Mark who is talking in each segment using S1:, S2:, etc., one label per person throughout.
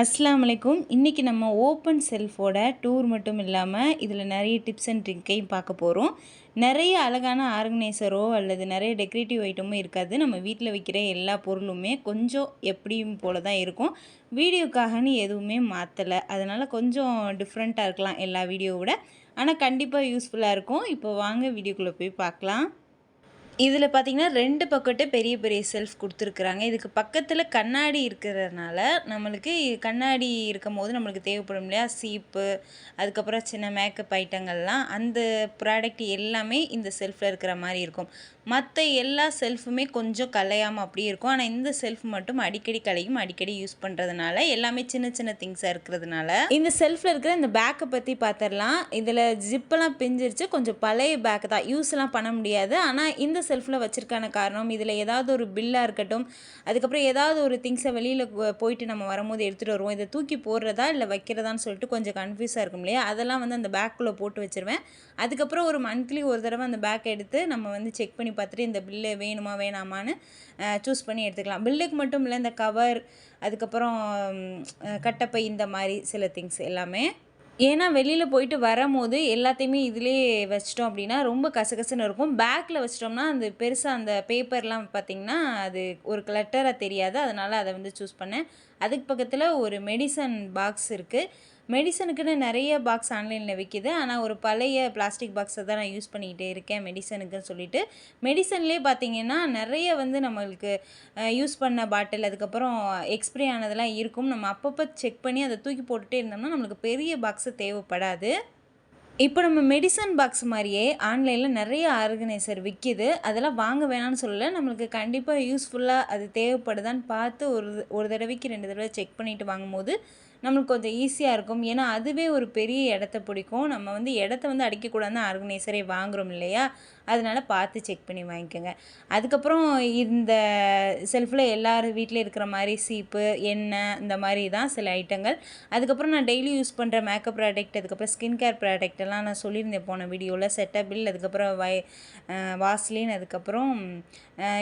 S1: அஸ்லாம் வலைக்கும் இன்றைக்கி நம்ம ஓப்பன் செல்ஃபோட டூர் மட்டும் இல்லாமல் இதில் நிறைய டிப்ஸ் அண்ட் ட்ரிக்கையும் பார்க்க போகிறோம் நிறைய அழகான ஆர்கனைசரோ அல்லது நிறைய டெக்கரேட்டிவ் ஐட்டமும் இருக்காது. நம்ம வீட்டில் வைக்கிற எல்லா பொருளுமே கொஞ்சம் எப்படியும் போல தான் இருக்கும். வீடியோக்காகன்னு எதுவுமே மாற்றலை அதனால் கொஞ்சம் டிஃப்ரெண்ட்டாக இருக்கலாம் எல்லா வீடியோவோட. ஆனால் கண்டிப்பாக யூஸ்ஃபுல்லாக இருக்கும். இப்போ வாங்க வீடியோக்குள்ளே போய் பார்க்கலாம். இதில் பார்த்தீங்கன்னா ரெண்டு பக்கட்டே பெரிய பெரிய செல்ஃப் கொடுத்துருக்குறாங்க. இதுக்கு பக்கத்தில் கண்ணாடி இருக்கிறதுனால நம்மளுக்கு கண்ணாடி இருக்கும் போது நம்மளுக்கு தேவைப்படும் இல்லையா? சீப்பு அதுக்கப்புறம் சின்ன மேக்கப் ஐட்டங்கள்லாம் அந்த ப்ராடக்ட் எல்லாமே இந்த செல்ஃபில் இருக்கிற மாதிரி இருக்கும். மற்ற எல்லா செல்ஃபுமே கொஞ்சம் கலையாமல் அப்படியே இருக்கும். ஆனால் இந்த செல்ஃப் மட்டும் அடிக்கடி கலையும் அடிக்கடி யூஸ் பண்ணுறதுனால எல்லாமே சின்ன சின்ன திங்ஸாக இருக்கிறதுனால இந்த செல்ஃபில் இருக்கிற இந்த பேக்கை பற்றி பார்த்துடலாம் இதில் ஜிப்பெல்லாம் பிஞ்சிருச்சு. கொஞ்சம் பழைய பேக்கு தான். யூஸ்லாம் பண்ண முடியாது. ஆனால் இந்த செல்ஃபில் வச்சுருக்கான காரணம். இதில் ஏதாவது ஒரு பில்லாக இருக்கட்டும் அதுக்கப்புறம் ஏதாவது ஒரு திங்ஸை வெளியில் போயிட்டு நம்ம வரும்போது எடுத்துகிட்டு வருவோம். இதை தூக்கி போடுறதா இல்லை வைக்கிறதான்னு சொல்லிட்டு கொஞ்சம் கன்ஃபியூஸாக இருக்கும் இல்லையா? அதெல்லாம் வந்து அந்த பேக்குள்ளே போட்டு வச்சுருவேன். அதுக்கப்புறம் ஒரு மந்த்லி ஒரு தடவை அந்த பேக் எடுத்து நம்ம வந்து செக் பண்ணி பார்த்துட்டு இந்த பில்லு வேணுமா வேணாமான்னு சூஸ் பண்ணி எடுத்துக்கலாம். பில்லுக்கு மட்டும் இல்லை இந்த கவர் அதுக்கப்புறம் கட்டப்பை இந்த மாதிரி சில திங்ஸ் எல்லாமே ஏன்னா வெளியில் போயிட்டு வரும்போது எல்லாத்தையுமே இதிலே வச்சிட்டோம் அப்படின்னா ரொம்ப கசகசன்னு இருக்கும். பேக்கில் வச்சிட்டோம்னா அந்த பெருசாக அந்த பேப்பர்லாம் பார்த்திங்கன்னா அது ஒரு கிளட்டராக தெரியாது. அதனால் அதை வந்து சூஸ் பண்ணேன். அதுக்கு பக்கத்தில் ஒரு மெடிசன் பாக்ஸ் இருக்குது மெடிசனுக்குன்னு நிறைய பாக்ஸ் ஆன்லைனில் விற்கிது ஆனால் ஒரு பழைய பிளாஸ்டிக் பாக்ஸை தான் நான் யூஸ் பண்ணிக்கிட்டே இருக்கேன் மெடிசனுக்குன்னு சொல்லிட்டு. மெடிசன்லேயே பார்த்தீங்கன்னா நிறைய வந்து நம்மளுக்கு யூஸ் பண்ண பாட்டில் அதுக்கப்புறம் எக்ஸ்பிரி ஆனதெல்லாம் இருக்கும். நம்ம அப்பப்போ செக் பண்ணி அதை தூக்கி போட்டுகிட்டே இருந்தோம்னா நம்மளுக்கு பெரிய பாக்ஸு தேவைப்படாது. இப்போ நம்ம மெடிசன் பாக்ஸ் மாதிரியே ஆன்லைனில் நிறைய ஆர்கனைசர் விற்கிது அதெல்லாம் வாங்க வேணாம்னு சொல்லலை. நம்மளுக்கு கண்டிப்பாக யூஸ்ஃபுல்லாக அது தேவைப்படுதான்னு பார்த்து ஒரு ஒரு தடவைக்கு ரெண்டு தடவை செக் பண்ணிவிட்டு வாங்கும்போது நம்மளுக்கு கொஞ்சம் ஈஸியாக இருக்கும். ஏன்னா அதுவே ஒரு பெரிய இடத்த பிடிக்கும். நம்ம வந்து இடத்த வந்து அடிக்கக்கூடாதுன்னு ஆர்கனைசரே வாங்குகிறோம் இல்லையா? அதனால் பார்த்து செக் பண்ணி வாங்கிக்கோங்க. அதுக்கப்புறம் இந்த செல்ஃபில் எல்லார் வீட்டில் இருக்கிற மாதிரி சீப்பு எண்ணெய் இந்த மாதிரி தான் சில ஐட்டங்கள். அதுக்கப்புறம் நான் டெய்லி யூஸ் பண்ணுற மேக்கப் ப்ராடக்ட் அதுக்கப்புறம் ஸ்கின் கேர் ப்ராடக்ட் எல்லாம் நான் சொல்லியிருந்தேன் போன வீடியோவில் செட்டபில் அதுக்கப்புறம் வை வாஸ்லின் அதுக்கப்புறம்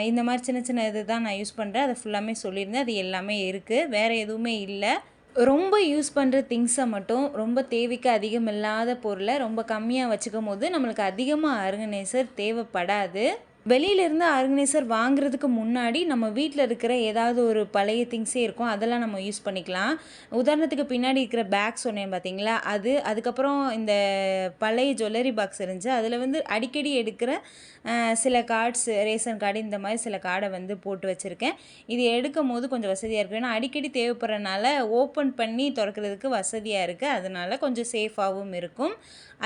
S1: இந்த மாதிரி சின்ன சின்ன இது தான் நான் யூஸ் பண்ணுறேன் அதை ஃபுல்லாமே சொல்லியிருந்தேன். அது எல்லாமே இருக்குது வேறு எதுவுமே இல்லை. ரொம்ப யூஸ் பண்ணுற திங்ஸை மட்டும் ரொம்ப தேவைக்கு அதிகம் இல்லாத பொருளை ரொம்ப கம்மியாக வச்சுக்கும் போது நம்மளுக்கு அதிகமாக ஆர்கனைசர் தேவைப்படாது. வெளியிலேருந்து ஆர்கனைசர் வாங்குறதுக்கு முன்னாடி நம்ம வீட்டில் இருக்கிற ஏதாவது ஒரு பழைய திங்ஸே இருக்கும் அதெல்லாம் நம்ம யூஸ் பண்ணிக்கலாம். உதாரணத்துக்கு பின்னாடி இருக்கிற பேக் சொன்னேன் பார்த்தீங்களா அது அதுக்கப்புறம் இந்த பழைய ஜுவல்லரி பாக்ஸ் இருந்துச்சு. அதில் வந்து அடிக்கடி எடுக்கிற சில கார்ட்ஸ் ரேஷன் கார்டு இந்த மாதிரி சில கார்டை வந்து போட்டு வச்சுருக்கேன். இது எடுக்கும் போது கொஞ்சம் வசதியாக இருக்கும் ஏன்னா அடிக்கடி தேவைப்படுறனால ஓப்பன் பண்ணி திறக்கிறதுக்கு வசதியாக இருக்குது அதனால் கொஞ்சம் சேஃபாகவும் இருக்கும்.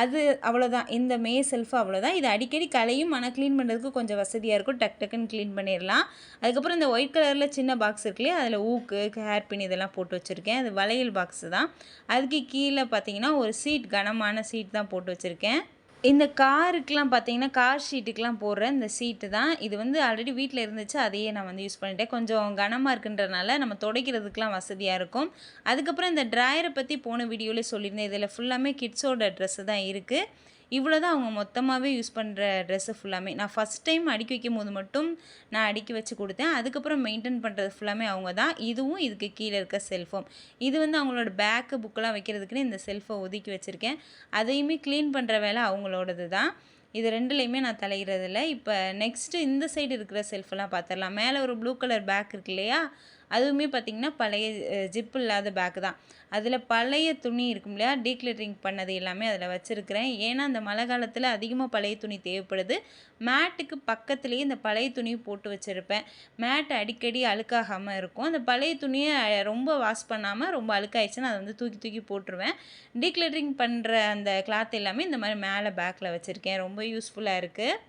S1: அது அவ்வளோதான் இந்த மே செல்ஃப் அவ்வளோதான் இது அடிக்கடி கலையும் ஆனால் க்ளீன் பண்ணுறதுக்கு கொஞ்சம் வசதியாக இருக்கும். டக் டக்குன்னு க்ளீன் பண்ணிடலாம். அதுக்கப்புறம் இந்த ஒயிட் கலரில் சின்ன பாக்ஸ் இருக்குல்லையே அதில் ஊக்கு ஹேர் பின் இதெல்லாம் போட்டு வச்சுருக்கேன். அது வளையல் பாக்ஸு தான். அதுக்கு கீழே பார்த்தீங்கன்னா ஒரு சீட் கனமான சீட் தான் போட்டு வச்சுருக்கேன். இந்த காருக்கெலாம் பார்த்தீங்கன்னா கார் ஷீட்டுக்கெலாம் போடுற இந்த சீட்டு தான். இது வந்து ஆல்ரெடி வீட்டில் இருந்துச்சு. அதையே நான் வந்து யூஸ் பண்ணிட்டேன். கொஞ்சம் கனமாக இருக்குன்றனால நம்ம துடைக்கிறதுக்கெலாம் வசதியாக இருக்கும். அதுக்கப்புறம் இந்த ட்ராயரை பற்றி போன வீடியோவில் சொல்லியிருந்தேன். இதில் ஃபுல்லாமே கிட்ஸோட ட்ரெஸ்ஸு தான் இருக்குது இவ்வளோ தான் அவங்க மொத்தமாகவே யூஸ் பண்ணுற ட்ரெஸ்ஸு ஃபுல்லாமே நான் ஃபஸ்ட் டைம் அடுக்கி வைக்கும் போது மட்டும் நான் அடுக்கி வச்சு கொடுத்தேன். அதுக்கப்புறம் மெயின்டைன் பண்ணுறது ஃபுல்லாமே அவங்க தான் இதுவும் இதுக்கு கீழே இருக்க செல்ஃபோம் இது வந்து அவங்களோட பேக்கு புக்கெலாம் வைக்கிறதுக்குன்னு இந்த செல்ஃபை ஒதுக்கி வச்சுருக்கேன். அதையுமே க்ளீன் பண்ணுற வேலை அவங்களோடது தான் இது ரெண்டுலேயுமே நான் தலையிறதில்ல. இப்போ நெக்ஸ்ட்டு இந்த சைடு இருக்கிற செல்ஃபெல்லாம் பார்த்துடலாம் மேலே ஒரு ப்ளூ கலர் பேக் இருக்கு இல்லையா? அதுவுமே பார்த்திங்கன்னா பழைய ஜிப் இல்லாத பேக்கு தான். அதில் பழைய துணி இருக்கும் இல்லையா? டீக்ளரிங் பண்ணது எல்லாமே அதில் வச்சுருக்கிறேன். ஏன்னா அந்த மழை காலத்தில் அதிகமாக பழைய துணி தேவைப்படுது. மேட்டுக்கு பக்கத்துலேயே இந்த பழைய துணி போட்டு வச்சுருப்பேன். மேட் அடிக்கடி அழுக்காகாமல் இருக்கும். அந்த பழைய துணியை ரொம்ப வாஷ் பண்ணாமல் ரொம்ப அழுக்காயிடுச்சுன்னா அதை வந்து தூக்கி தூக்கி போட்டுருவேன். டீக்ளரிங் பண்ணுற அந்த கிளாத் எல்லாமே இந்த மாதிரி மேலே பேக்கில் வச்சுருக்கேன். ரொம்ப யூஸ்ஃபுல்லாக இருக்குது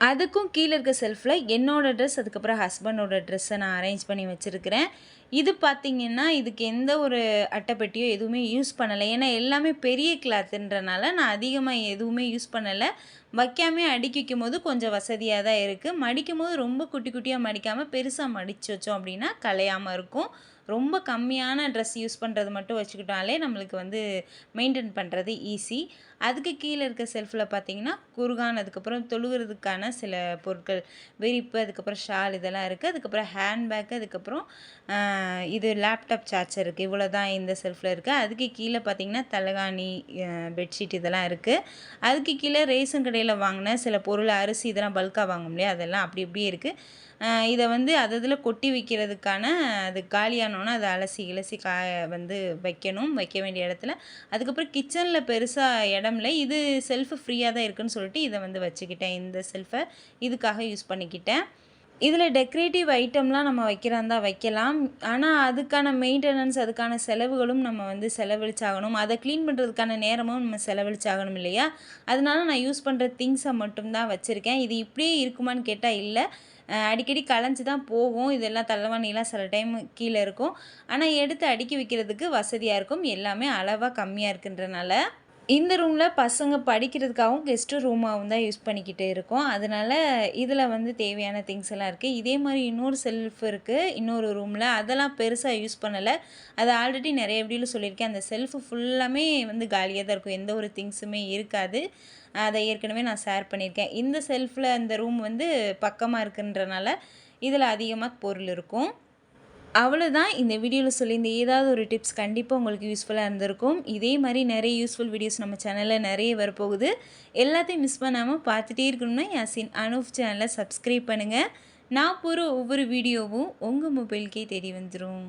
S1: அதுக்கும் கீழே இருக்க செல்ஃபில் என்னோடய ட்ரெஸ் அதுக்கப்புறம் ஹஸ்பண்டோட ட்ரெஸ்ஸை நான் அரேஞ்ச் பண்ணி வச்சுருக்கிறேன். இது பார்த்திங்கன்னா இதுக்கு எந்த ஒரு அட்டைப்பெட்டியோ எதுவுமே யூஸ் பண்ணலை. ஏன்னா எல்லாமே பெரிய கிளாத்துன்றனால நான் அதிகமாக எதுவுமே யூஸ் பண்ணலை. வைக்காமே அடுக்கி வைக்கும் போது கொஞ்சம் வசதியாக தான் இருக்குது மடிக்கும் போது ரொம்ப குட்டி குட்டியாக மடிக்காமல் பெருசாக மடித்து வச்சோம் அப்படின்னா கலையாமல் இருக்கும். ரொம்ப கம்மியான ட்ரெஸ் யூஸ் பண்ணுறது மட்டும் வச்சுக்கிட்டாலே நம்மளுக்கு வந்து மெயின்டைன் பண்ணுறது ஈஸி அதுக்கு கீழே இருக்க செல்ஃபில் பார்த்தீங்கன்னா குருகான் அதுக்கப்புறம் தொழுகிறதுக்கான சில பொருட்கள் விரிப்பு அதுக்கப்புறம் ஷால் இதெல்லாம் இருக்குது அதுக்கப்புறம் ஹேண்ட்பேக் அதுக்கப்புறம் இது லேப்டாப் சார்ஜர் இருக்குது இவ்வளோ தான் இந்த செல்ஃபில் இருக்குது அதுக்கு கீழே பார்த்தீங்கன்னா தலகாணி பெட்ஷீட் இதெல்லாம் இருக்குது அதுக்கு கீழே ரேஷன் கடையில் வாங்கின சில பொருள் அரிசி இதெல்லாம் பல்காக வாங்க முடியாது. அதெல்லாம் அப்படி இப்படியே இருக்குது இதை வந்து அது இதில் கொட்டி வைக்கிறதுக்கான அது காலியானோன்னா அதை அலசி இலசி கா வந்து வைக்கணும். வைக்க வேண்டிய இடத்துல. அதுக்கப்புறம் கிச்சனில் பெருசாக இடம்ல இது செல்ஃபு ஃப்ரீயாக தான் இருக்குதுன்னு சொல்லிட்டு இதை வந்து வச்சுக்கிட்டேன். இந்த செல்ஃபை இதுக்காக யூஸ் பண்ணிக்கிட்டேன். இதில் டெக்கரேட்டிவ் ஐட்டம்லாம் நம்ம வைக்கிறாந்தா வைக்கலாம். ஆனால் அதுக்கான மெயின்டெனன்ஸ் அதுக்கான செலவுகளும் நம்ம வந்து செலவழிச்சாகணும். அதை க்ளீன் பண்ணுறதுக்கான நேரமும் நம்ம செலவழிச்சாகணும் இல்லையா? அதனால நான் யூஸ் பண்ணுற திங்ஸை மட்டும்தான் வச்சுருக்கேன். இது இப்படியே இருக்குமான்னு கேட்டால் இல்லை. அடிக்கடி களைஞ்சி தான் போகும். இதெல்லாம் தள்ளவாணிலாம் சில டைம் கீழே இருக்கும். ஆனால் எடுத்து அடுக்கி வைக்கிறதுக்கு வசதியாக இருக்கும். எல்லாமே அளவாக கம்மியாக இருக்குன்றனால. இந்த ரூமில் பசங்க படிக்கிறதுக்காகவும் கெஸ்ட்டு ரூமாகவும் தான் யூஸ் பண்ணிக்கிட்டு இருக்கோம். அதனால இதில் வந்து தேவையான திங்ஸ் எல்லாம் இருக்குது இதே மாதிரி இன்னொரு செல்ஃப் இருக்குது இன்னொரு ரூமில் அதெல்லாம் பெருசாக யூஸ் பண்ணலை. அது ஆல்ரெடி நிறைய வீடியோவில் சொல்லியிருக்கேன். அந்த செல்ஃபு ஃபுல்லாமே வந்து காலியாக தான் இருக்கும். எந்த ஒரு திங்ஸுமே இருக்காது. அதை ஏற்கனவே நான் ஷேர் பண்ணியிருக்கேன். இந்த செல்ஃபில் இந்த ரூம் வந்து பக்கமாக இருக்குன்றனால இதில் அதிகமாக பொருள் இருக்கும். அவ்வளோதான் இந்த வீடியோவில் சொல்லியிருந்த ஏதாவது ஒரு டிப்ஸ் கண்டிப்பாக உங்களுக்கு யூஸ்ஃபுல்லாக இருந்திருக்கும். இதே மாதிரி நிறைய யூஸ்ஃபுல் வீடியோஸ் நம்ம சேனலில் நிறைய வரப்போகுது. எல்லாத்தையும் மிஸ் பண்ணாமல் பார்த்துட்டே இருக்கணும்னா யாசின் அனூஃப் சேனலை சப்ஸ்கிரைப் பண்ணுங்கள் நான் போகிற ஒவ்வொரு வீடியோவும் உங்கள் மொபைலுக்கே தேடி வந்துடும்